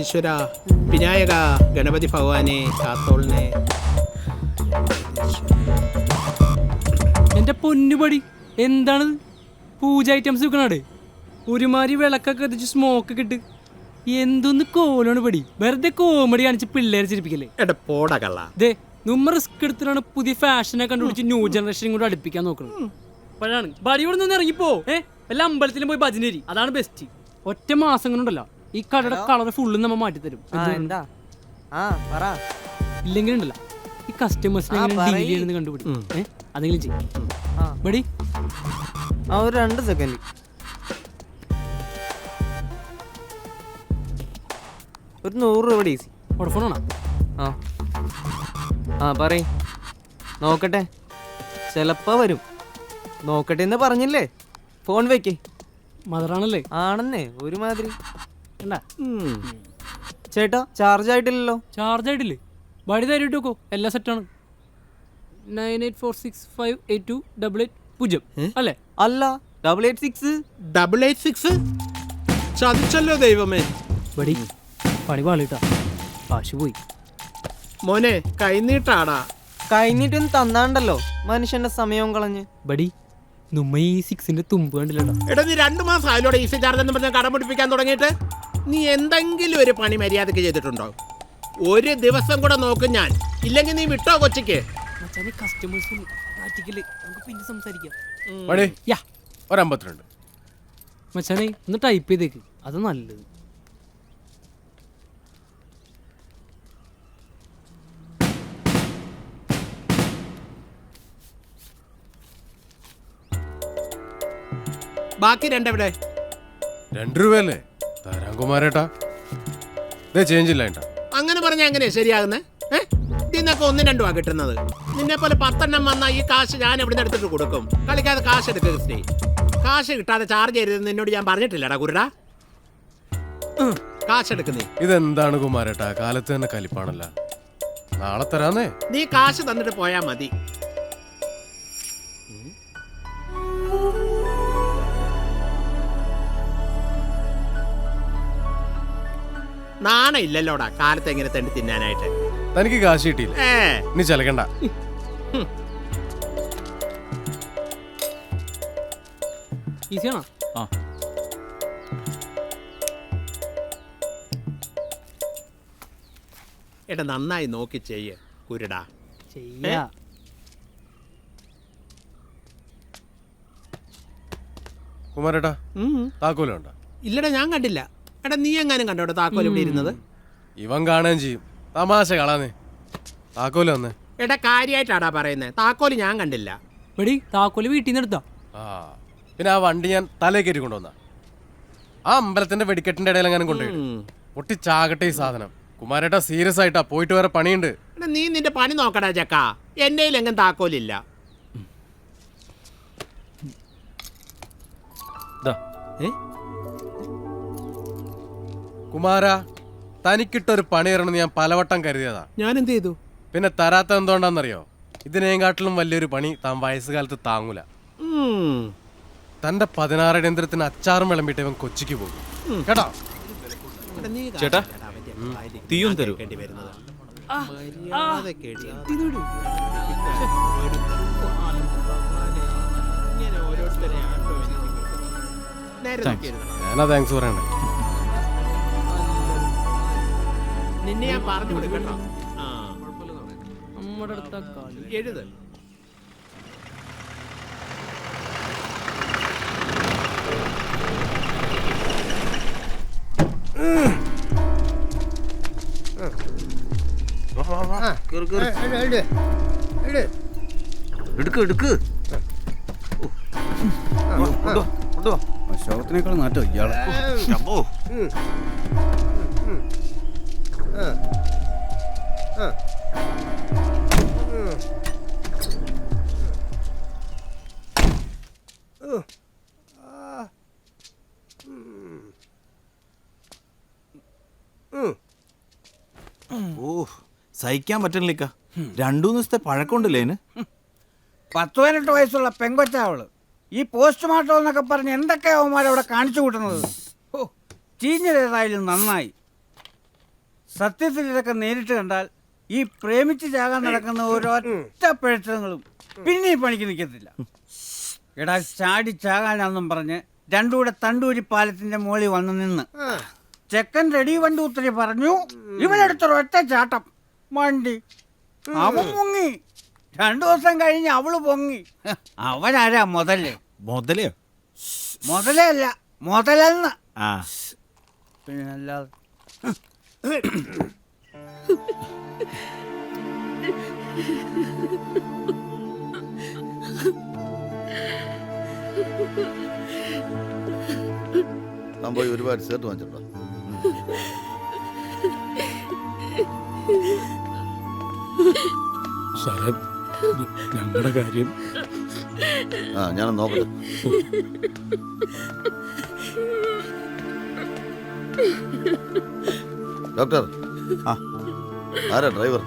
ഈശ്വര. വിനായക ഗണപതി ഭഗവാനെ കാത്തോളിനെ. എന്റെ പൊന്നുപടി എന്താണ്? പൂജ ഐറ്റംസ് വിൽക്കണാട് ഒരുമാതിരി വിളക്കൊക്കെ എത്തിച്ച് സ്മോക്ക് ഇട്ട്. എന്തൊന്ന് കോലാണ് പടി? വെറുതെ കോമഡി കാണിച്ച് പിള്ളേരെ ചിരിപ്പിക്കല്ലേ? എടാ പോടാ കള്ള. ദേ നമ്മ റിസ്ക് എടുത്തിട്ടാണ് പുതിയ ഫാഷനെ കണ്ടുപിടിച്ച് ന്യൂ ജനറേഷൻ കൂടെ അടുപ്പിക്കാൻ നോക്കുന്നത് അപ്പോഴാണ് ബടി ഇവിടെ നിന്ന് ഇറങ്ങിപ്പോ. ഏ? എല്ലാ അമ്പലത്തിലും പോയി ഭജനേരി. അതാണ് ബെസ്റ്റ് ഒറ്റ മാസം കൊണ്ടുണ്ടല്ലോ ഈ കടയുടെ കളർ ഫുള്ള് നമ്മ മാറ്റി തരും എന്താ? ആ പറ. ഇല്ലെങ്കിൽ ഉണ്ടല്ലോ ഈ കസ്റ്റമേഴ്സിനെ എങ്ങനെ ഡീൽ കണ്ടുപിടിക്കും അതെങ്കിലും ചെയ്യും. ആ. ബടി ആ ഒരു രണ്ട് സെക്കൻഡ് ഒരു നൂറ് രൂപ ഡീസി വോഡഫോണാണോ? ആ. ആ പറ നോക്കട്ടെ. ചിലപ്പോ വരും. നോക്കട്ടെ എന്ന് പറഞ്ഞില്ലേ? ഫോൺ വെക്കേ. മദറാണല്ലേ ആണെന്നേ ഒരുമാതിരി. കണ്ടാ ചേട്ടാ ചാർജ് ആയിട്ടില്ലല്ലോ. ചാർജ് ആയിട്ടില്ലേ? ബടി തരിട്ട് നോക്കോ. എല്ലാം സെറ്റാണ് nine eight four six five eight two double eight പൂജ്യം. അല്ലേ? അല്ല double eight six double eight six ചതിച്ചല്ലോ ദൈവമേ. ബടി പണി പാളിട്ടാ. കാശ് പോയി. മോനെ കൈനീട്ടാടാ. കൈനീട്ടൊന്നും തന്നാണ്ടല്ലോ മനുഷ്യന്റെ സമയവും കളഞ്ഞ്. ബടി നമ്മ ഈ സിക്സിന്റെ തുമ്പ് കണ്ടില്ലടാ എടാ നീ രണ്ടു മാസം ആയാലോടെ ഈസി ചാർജ് എന്ന് പറഞ്ഞ കടം പിടിപ്പിക്കാൻ തുടങ്ങിയിട്ട്? നീ എന്തെങ്കിലും ഒരു പണി മര്യാദയ്ക്ക് ചെയ്തിട്ടുണ്ടോ? ഒരു ദിവസം കൂടെ നോക്കും ഞാൻ. ഇല്ലെങ്കിൽ നീ വിട്ടോ കൊച്ചിക്ക്? മച്ചാനെ കസ്റ്റമേഴ്സ് നാട്ടിക്കൽ നമുക്ക് പിന്നെ സംസാരിക്കാം. യാ. ഒരമ്പത്തിരണ്ട്. മച്ചാനെ ഒന്ന് ടൈപ്പ് ചെയ്തേക്ക്. അത് നല്ലത്. ബാക്കി രണ്ടെവിടെ? രണ്ട് രൂപയല്ലേ? ഇതേ ചേഞ്ച് ഇല്ല ഏട്ടാ. അങ്ങനെ പറഞ്ഞാ എങ്ങനെയാ ശരിയാകുന്നേ? നിന്നൊക്കെ ഇതിന്നൊക്കെ ഒന്നും രണ്ടുമാ കിട്ടുന്നത്. നിന്നെ പോലെ പത്തെണ്ണം വന്നാൽ ഈ കാശ് ഞാൻ എവിടെ നിന്ന് എടുത്തിട്ട് കൊടുക്കും. കളിക്കാതെ കാശ് എടുക്കുക ക്രിസ്റ്റി. കാശ് കിട്ടാതെ ചാർജ് ചെയ്തത് നിന്നോട് ഞാൻ പറഞ്ഞിട്ടില്ലടാ കുരുടാ കാശ് എടുക്കുന്നേ ഇതെന്താണ് കുമാരേട്ടാ? കാലത്ത് തന്നെ കലിപ്പാണല്ല. നാളെ തരാന്നേ. നീ കാശ് തന്നിട്ട് പോയാ മതി. നാണ ഇല്ലല്ലോടാ. കാലത്ത് എങ്ങനെ തണ്ടി തിന്നാനായിട്ട്. തനിക്ക് കാശ് കിട്ടിയില്ല? ഏ. നീ ചലക്കണ്ട. ഈസിയാണോ? ആ. എടാ നന്നായി നോക്കി ചെയ്യ് കുരുടാ. ചെയ്യാ. കുമാരേട്ടാ ഉം. താക്കോലും ഇല്ലടാ ഞാൻ കണ്ടില്ല. എടാ നീ എങ്ങാനും കണ്ടോടാ താക്കോൽ ഇവിടെ ഇരുന്നത്? ഇവൻ കാണുകയും ചെയ്യും. തമാശ കളാന്നേ. താക്കോൽ വന്നേ. എടാ കാര്യമായിട്ടാടാ പറയുന്നത് താക്കോൽ ഞാൻ കണ്ടില്ല. എടി താക്കോൽ വീട്ടിൽ നിന്ന് എടുത്താ? ആ. പിന്നെ ആ വണ്ടി ഞാൻ തലേ കയറ്റി കൊണ്ടുവന്ന. ആ അമ്പലത്തിന്റെ വെടിക്കെട്ടിന്റെ ഇടയിൽ അങ്ങനെ കൊണ്ടുപോയി ഒട്ടി ചാകട്ടെ ഈ സാധനം. കുമാരേട്ടാ സീരിയസ് ആയിട്ടാ പോയിട്ട് വേറെ പണിയുണ്ട്. എടാ നീ നിന്റെ പണി നോക്കടാ ചക്ക. എന്റെ എങ്ങും താക്കോലില്ല. ഏ? കുമാര തനിക്കിട്ടൊരു പണി തരണമെന്ന് ഞാൻ പലവട്ടം കരുതിയതാ. ഞാൻ എന്ത് ചെയ്തു? പിന്നെ തരാത്ത എന്തുകൊണ്ടാണെന്നറിയോ? ഇതിനേക്കാട്ടിലും വലിയൊരു പണി താൻ വയസ്സുകാലത്ത് താങ്ങൂല. തന്റെ തന്റെ പതിനാറടിയന്ത്രത്തിന് അച്ചാറും വിളമ്പിട്ട് ഇവൻ കൊച്ചിക്ക് പോകും. കേട്ടോ? ചേട്ടാ, തീയും തരൂ. ഞാനാ താങ്ക്സ് പറയണ്ടേ നിന്നെ ഞാൻ പറഞ്ഞു കൊടുക്കട്ടോ ആ. നമ്മുടെ അടുത്ത കളി. എഴുത്. എടുക്ക് എടുക്ക്. അശോകത്തിനേക്കാൾ നാറ്റോ ഇയാളെ. സഹിക്കാൻ പറ്റണില്ലേക്ക രണ്ടു ദിവസത്തെ പഴക്കമുണ്ടല്ലേ ഇതിന് പത്ത് പതിനെട്ട് വയസ്സുള്ള പെങ്കൊച്ചാവൾ ഈ പോസ്റ്റ്മോർട്ടം എന്നൊക്കെ പറഞ്ഞ് എന്തൊക്കെ അവിടെ കാണിച്ചു കൂട്ടുന്നത്? ഓ ചീഞ്ഞതേതായാലും നന്നായി. സത്യത്തിൽ ഇതൊക്കെ നേരിട്ട് കണ്ടാൽ ഈ പ്രേമിച്ച് ചാകാൻ നടക്കുന്ന ഒരൊറ്റ പിഴച്ചങ്ങളും പിന്നെ ഈ പണിക്ക് നിൽക്കത്തില്ല. എടാ ചാടി ചാകാനാന്നും പറഞ്ഞ് രണ്ടുകൂടെ തണ്ടൂരി പാലത്തിന്റെ മുകളിൽ വന്നു നിന്ന് ചെക്കൻ റെഡി വണ്ടി ഉത്തരി പറഞ്ഞു. ഇവനെടുത്തൊരു ഒറ്റ ചാട്ടം. വണ്ടി അവൻ പൊങ്ങി. രണ്ടു ദിവസം കഴിഞ്ഞ് അവൾ പൊങ്ങി. അവനാരാ മുതൽ? മുതലയോ മുതലേ അല്ല മുതലെന്ന്. ആ. പിന്നെ അല്ലാതെ. ഞാൻ പോയി ഒരുപാട് ചേർത്ത് വാങ്ങിച്ചിട്ടോ സാറേ ഞങ്ങളുടെ കാര്യം ആ ഞാൻ നോക്കട്ടെ. ഡോക്ടർ. ആ. ആരാ ഡ്രൈവർ?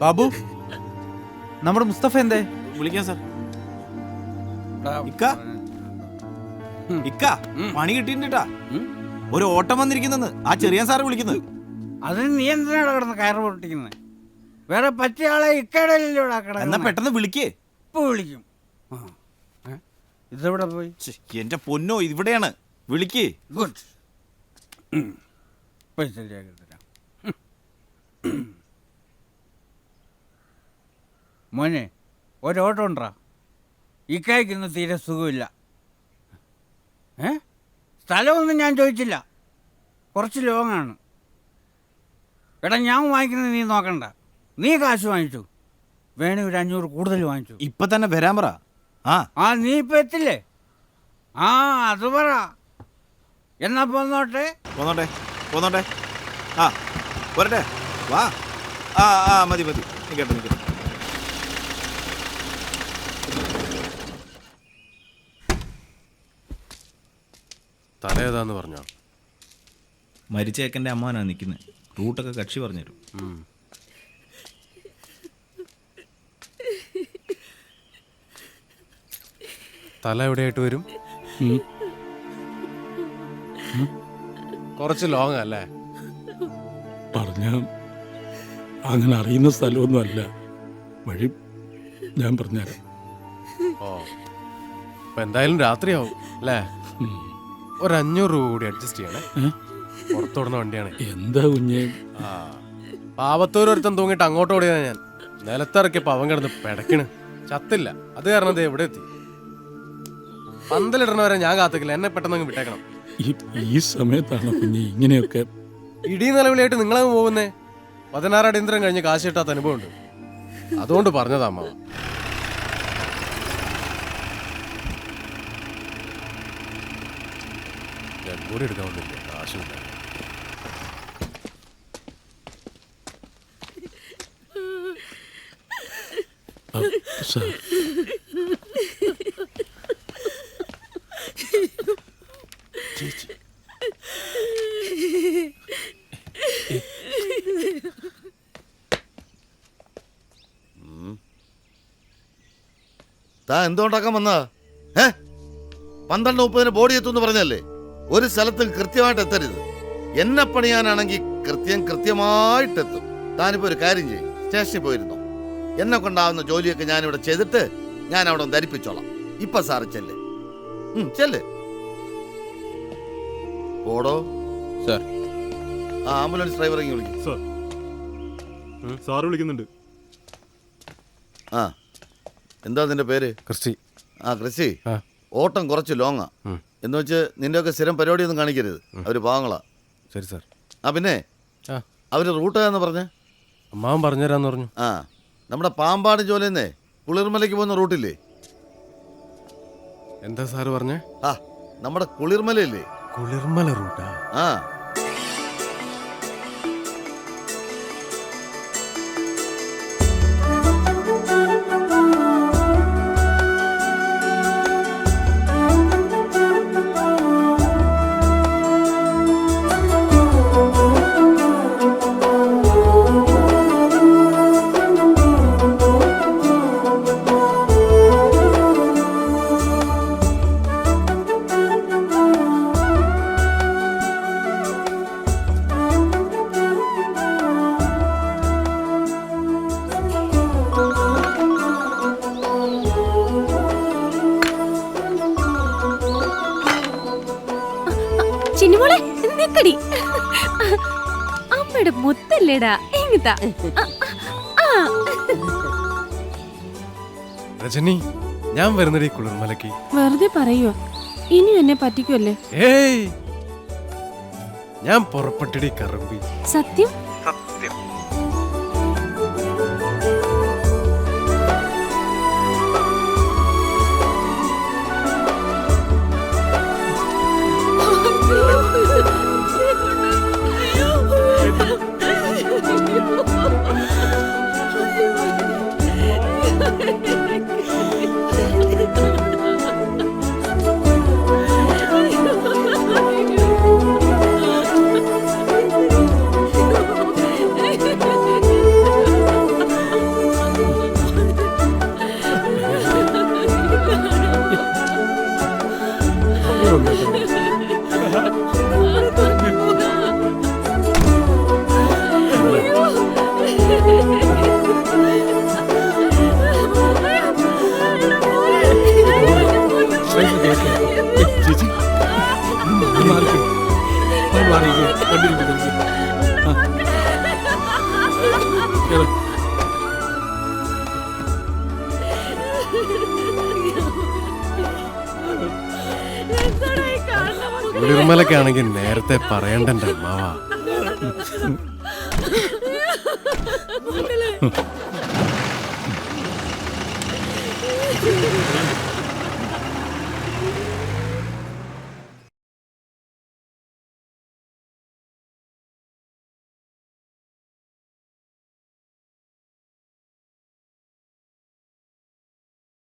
ബാബു നമ്മുടെ മുസ്തഫ എന്തേ? വിളിക്കാം സാർ. ഇക്ക. ഇക്ക പണി കിട്ടിണ്ടാ ഒരു ഓട്ടം വന്നിരിക്കുന്നെന്ന് ആ ചെറിയ സാറ് വിളിക്കുന്നത് അതിന് നീ എന്തിനാണ് കിടന്ന് കയറ് പൊട്ടിക്കുന്നത് വേറെ പറ്റിയ ആളെ ഇക്കടലിലൂടെ എന്നാ പെട്ടെന്ന് വിളിക്കേ. ഇപ്പൊ വിളിക്കും. ആ. ഏ? ഇതെവിടെ പോയി? ശ്ശെ, എന്റെ പൊന്നോ ഇവിടെയാണ്. വിളിക്കേ. ഗുഡ്. ഇപ്പൊ ശരിയാക്കി തരാം. മോനെ ഒരോട്ടം ഉണ്ടാ? ഇക്കായ്ക്കൊന്നും തീരെ സുഖമില്ല. ഏ? സ്ഥലമൊന്നും ഞാൻ ചോദിച്ചില്ല. കുറച്ച് ലോങ്ങാണ്. എടാ ഞാൻ വാങ്ങിക്കുന്നത് നീ നോക്കണ്ട. നീ കാശ് വാങ്ങിച്ചു. വേണേ ഒരു അഞ്ഞൂറ് കൂടുതൽ വാങ്ങിച്ചു. ഇപ്പൊ തന്നെ വരാൻ പറ. ആ. ആ നീ ഇപ്പൊ എത്തില്ലേ? ആ അത് പറ. എന്നാ പോന്നോട്ടെ? പോന്നോട്ടെ പോന്നോട്ടെ. ആ പോരട്ടെ വാ. ആ ആ മതി മതി. നിൽക്കട്ടെ നിൽക്കട്ടെ തല ഏതാന്ന് പറഞ്ഞോ? മരിച്ച ഏക്കന്റെ അമ്മാനാ നിൽക്കുന്നത് റൂട്ടൊക്കെ കക്ഷി പറഞ്ഞുതരും. തല എവിടെയായിട്ട് വരും? കുറച്ച് ലോങ് അല്ലേ? പറഞ്ഞ അങ്ങനെ അറിയുന്ന സ്ഥലമൊന്നും അല്ല. വഴി ഞാൻ പറഞ്ഞുതരാം. ഓ. അപ്പൊ എന്തായാലും രാത്രിയാവും അല്ലേ. ഒരു അഞ്ഞൂറ് രൂപ കൂടി അഡ്ജസ്റ്റ് ചെയ്യണേ? പുറത്തോടുന്ന വണ്ടിയാണ്. എന്താ കുഞ്ഞ്? ആ പാവത്തൂർ ഒരുത്തൻ തൂങ്ങിട്ട് അങ്ങോട്ട് ഓടിയതാ ഞാൻ. നിലത്തിറക്കിയപ്പോ അവൻ കിടന്ന് പെടക്കണ്. ചത്തില്ല. അത് കാരണം ദേ എവിടെ എത്തി. പന്തലിടണ വരെ ഞാൻ കാത്തിക്കില്ല. എന്നെ പെട്ടെന്ന് വിട്ടേക്കണം. ഈ ഈ സമയത്താണ് കുഞ്ഞ് ഇങ്ങനെയൊക്കെ? ഇടി നിലവിളിയായിട്ട് നിങ്ങളങ്ങ് പോകുന്നേ? പതിനാറ് അടിയന്തരം കഴിഞ്ഞ് കാശ് കിട്ടാത്ത അനുഭവമുണ്ട്. അതുകൊണ്ട് പറഞ്ഞതാ അമ്മ ഞാൻ കൂടി എടുക്കാൻ കാശുമില്ല താൻ എന്തുകൊണ്ടാക്കാൻ വന്നാ ഏ? പന്ത്രണ്ട് മുപ്പതിന് ബോഡി എത്തുമെന്ന് പറഞ്ഞല്ലേ ഒരു സ്ഥലത്തും കൃത്യമായിട്ട് എത്തരുത് എന്നെ പണിയാനാണെങ്കിൽ കൃത്യം കൃത്യമായിട്ട് എത്തും താനിപ്പോ ഒരു കാര്യം ചെയ്യും. സ്റ്റേഷനിൽ പോയിരുന്നു. എന്നെ കൊണ്ടാവുന്ന ജോലിയൊക്കെ ഞാനിവിടെ ചെയ്തിട്ട് ഞാൻ അവിടെ ഒന്ന് ധരിപ്പിച്ചോളാം. ഇപ്പൊ സാറ് ചെല്ല്. ചെല്ല്. പോടോ. സാർ. ആ ആംബുലൻസ് ഡ്രൈവർ വിളിക്കും. സാർ. സാറ് വിളിക്കുന്നുണ്ട്. ആ. എന്താ നിന്റെ പേര്? ക്രിസ്റ്റി. ആ ക്രിസ്റ്റി. ആ. ഓട്ടം കുറച്ച് ലോങ്ങാ. എന്ന് വെച്ച് നിന്റെയൊക്കെ സ്ഥിരം പരിപാടിയൊന്നും കാണിക്കരുത്. അവർ പാവങ്ങളാ. ശരി സാർ. ആ പിന്നെ? ആ. അവർ റൂട്ട് എന്ന് പറഞ്ഞ? അമ്മാവൻ പറഞ്ഞുതരാന്ന് പറഞ്ഞു. ആ. നമ്മുടെ പാമ്പാട് ജോലിന്നേ കുളിർമലയ്ക്ക് പോകുന്ന റൂട്ടില്ലേ? എന്താ സാറ് പറഞ്ഞേ? ആ നമ്മുടെ കുളിർമലയില്ലേ? കുളിർമല റൂട്ടാ? ആ. നിക്കടി. അമ്മയുടെ മുത്തല്ലേടാ. എങ്ങിതാ രജനി ഞാൻ വരുന്നടി കുളിർമലക്ക് വെറുതെ പറയുവോ? ഇനി എന്നെ പറ്റിക്കുമല്ലേ ഏയ് ഞാൻ പുറപ്പെട്ടിടി കറുമ്പി. സത്യം? ചേച്ചി കുളിർമലക്കാണെങ്കിൽ നേരത്തെ പറയണ്ടെന്റെ അമ്മാവാ. ആ